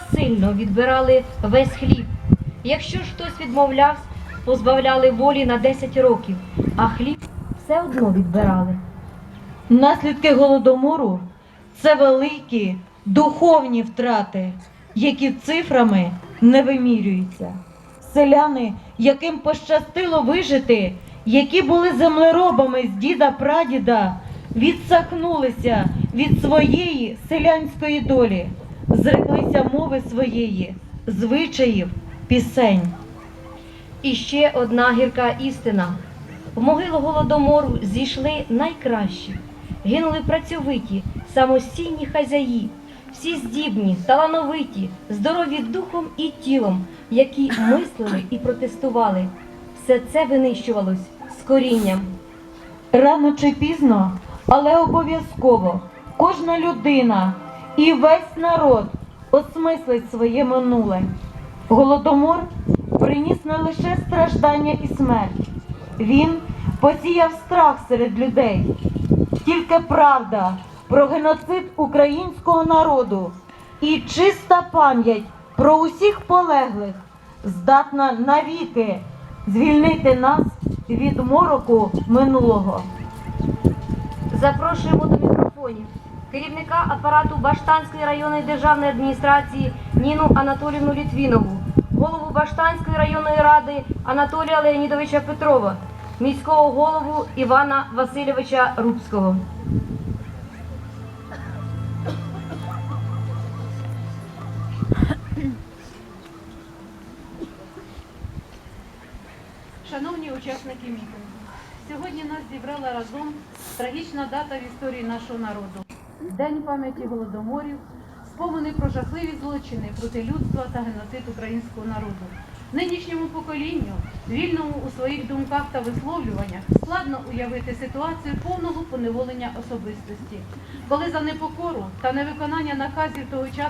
насильно відбирали весь хліб. Якщо хтось відмовлявся, позбавляли волі на 10 років, а хліб все одно відбирали. Наслідки голодомору це великі духовні втрати, які цифрами не вимірюються. Селяни, яким пощастило вижити, які були землеробами з діда прадіда, відсахнулися від своєї селянської долі, зреклися мови своєї, звичаїв, пісень. І ще одна гірка істина. В могилу голодомору зійшли найкращі, гинули працьовиті, самостійні хазяї, всі здібні, талановиті, здорові духом і тілом, які мислили і протестували. Все це винищувалось з корінням. Рано чи пізно, але обов'язково кожна людина і весь народ осмислить своє минуле. Голодомор приніс не лише страждання і смерть, він посіяв страх серед людей. Тільки правда про геноцид українського народу і чиста пам'ять про усіх полеглих здатна навіки звільнити нас від мороку минулого. Запрошуємо до мікрофонів керівника апарату Баштанської районної державної адміністрації Ніну Анатолівну Літвінову, голову Баштанської районної ради Анатолія Леонідовича Петрова, міського голову Івана Васильовича Рубського. Шановні учасники мітингу, сьогодні нас зібрала разом трагічна дата в історії нашого народу. День пам'яті голодоморів, спомини про жахливі злочини проти людства та геноцид українського народу. Нинішньому поколінню, вільному у своїх думках та висловлюваннях, складно уявити ситуацію повного поневолення особистості, коли за непокору та невиконання наказів того часу